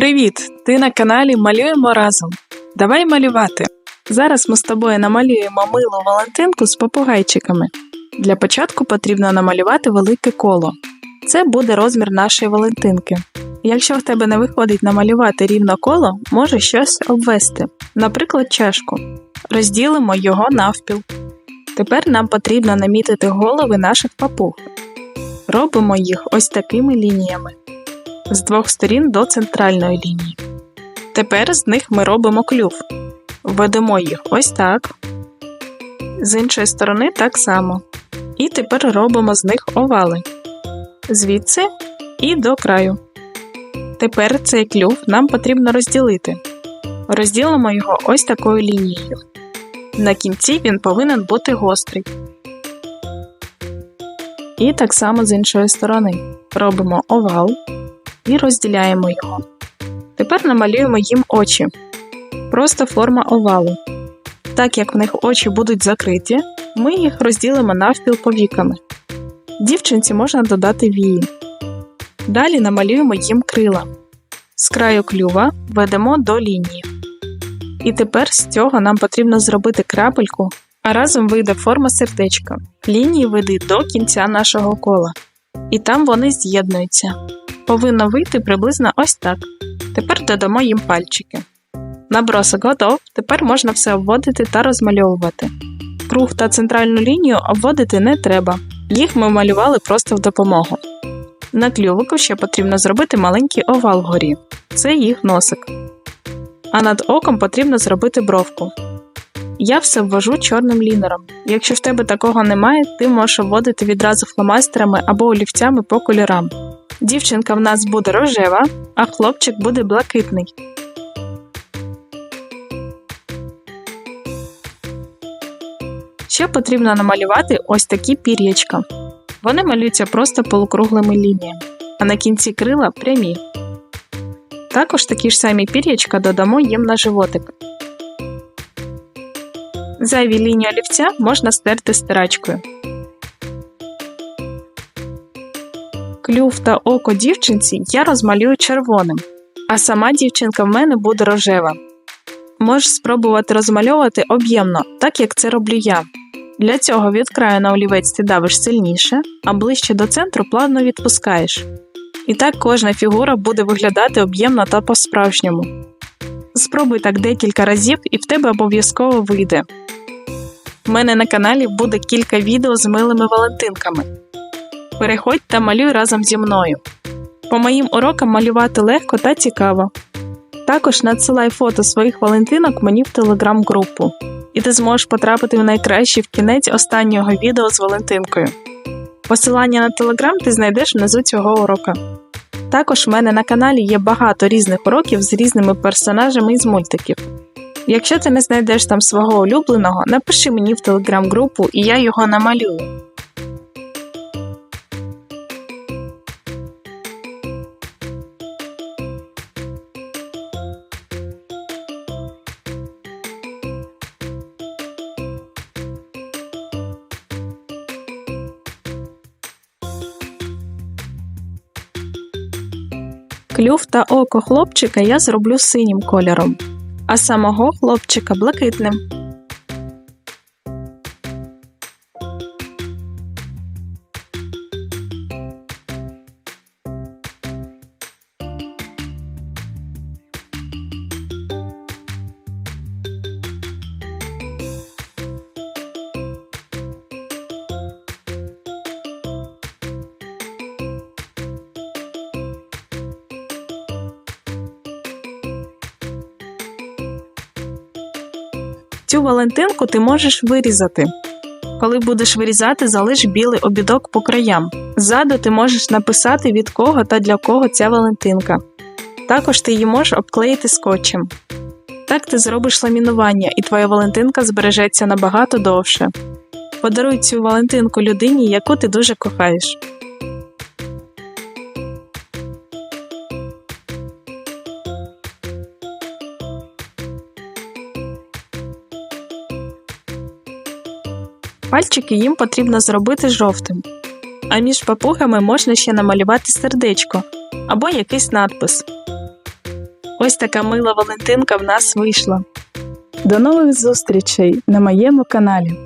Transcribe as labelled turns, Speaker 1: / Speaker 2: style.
Speaker 1: Привіт! Ти на каналі Малюємо разом. Давай малювати. Зараз ми з тобою намалюємо милу Валентинку з попугайчиками. Для початку потрібно намалювати велике коло. Це буде розмір нашої Валентинки. Якщо в тебе не виходить намалювати рівно коло, можеш щось обвести, наприклад, чашку. Розділимо його навпіл. Тепер нам потрібно намітити голови наших папуг. Робимо їх ось такими лініями з двох сторін до центральної лінії. Тепер з них ми робимо клюв. Введемо їх ось так. З іншої сторони так само. І тепер робимо з них овали. Звідси і до краю. Тепер цей клюв нам потрібно розділити. Розділимо його ось такою лінією. На кінці він повинен бути гострий. І так само з іншої сторони. Робимо овал і розділяємо його. Тепер намалюємо їм очі. Просто форма овалу. Так як в них очі будуть закриті, ми їх розділимо навпіл повіками. Дівчинці можна додати вії. Далі намалюємо їм крила. З краю клюва ведемо до лінії. І тепер з цього нам потрібно зробити крапельку, а разом вийде форма сердечка. Лінії веди до кінця нашого кола. І там вони з'єднуються. Повинно вийти приблизно ось так. Тепер додамо їм пальчики. Набросок готов, тепер можна все обводити та розмальовувати. Круг та центральну лінію обводити не треба, їх ми малювали просто в допомогу. На клювику ще потрібно зробити маленький овал вгорі це їх носик. А над оком потрібно зробити бровку. Я все ввожу чорним лінером. Якщо в тебе такого немає, ти можеш обводити відразу фломастерами або олівцями по кольорам. Дівчинка в нас буде рожева, а хлопчик буде блакитний. Ще потрібно намалювати ось такі пір'ячка. Вони малюються просто полукруглими лініями, а на кінці крила прямі. Також такі ж самі пір'ячка додамо їм на животик. Зайві лінії олівця можна стерти стирачкою. Клюв та око дівчинці я розмалюю червоним, а сама дівчинка в мене буде рожева. Можеш спробувати розмальовувати об'ємно, так як це роблю я. Для цього від краю на олівець ти давиш сильніше, а ближче до центру плавно відпускаєш. І так кожна фігура буде виглядати об'ємно та по-справжньому. Спробуй так декілька разів і в тебе обов'язково вийде. У мене на каналі буде кілька відео з милими валентинками. Переходь та малюй разом зі мною. По моїм урокам малювати легко та цікаво. Також надсилай фото своїх валентинок мені в телеграм-групу, і ти зможеш потрапити в найкращий в кінець останнього відео з Валентинкою. Посилання на телеграм ти знайдеш внизу цього урока. Також в мене на каналі є багато різних уроків з різними персонажами із мультиків. Якщо ти не знайдеш там свого улюбленого, напиши мені в телеграм-групу і я його намалюю. Клюв та око хлопчика я зроблю синім кольором, а самого хлопчика блакитним. Цю валентинку ти можеш вирізати. Коли будеш вирізати, залиш білий обідок по краям. Ззаду ти можеш написати від кого та для кого ця валентинка. Також ти її можеш обклеїти скотчем. Так ти зробиш ламінування, і твоя валентинка збережеться набагато довше. Подаруй цю валентинку людині, яку ти дуже кохаєш. Пальчики їм потрібно зробити жовтим, а між папугами можна ще намалювати сердечко або якийсь надпис. Ось така мила Валентинка в нас вийшла.
Speaker 2: До нових зустрічей на моєму каналі.